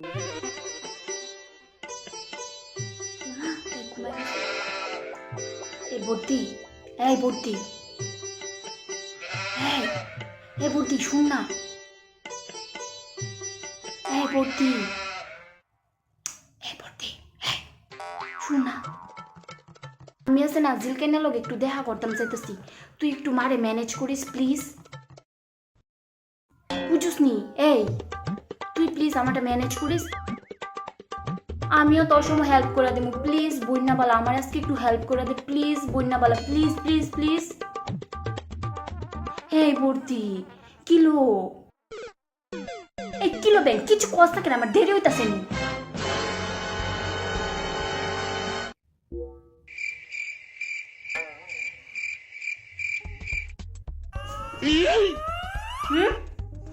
এই শুন না। এই না। আমি আছে না জিলকেনের লগে একটু দেখা করতাম চাইতেছি। তুই একটু মারে ম্যানেজ করিস প্লিজ বুঝুস নি এই। আমারটা ম্যানেজ করিস। আমিও তোর সময় হেল্প করে দেবো। প্লিজ বন্যাবালা, আমার আজকে একটু হেল্প করে দে। প্লিজ বন্যাবালা প্লিজ প্লিজ প্লিজ কিলো? এই কিলো কিছু আমার দেরি হইতাছে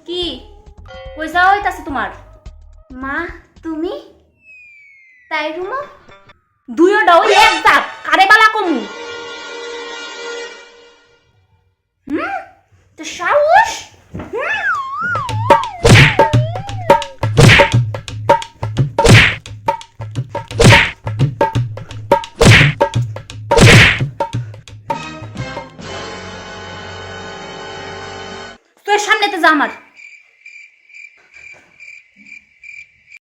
কি? পয়সা হইতাছে তোমার? মা, তুমি? তাই রুমো? দুইও ডাও এক দাঁত, কারে বালা কমু? হুম? তো সাহস? তোর সামনেতে যা আমার।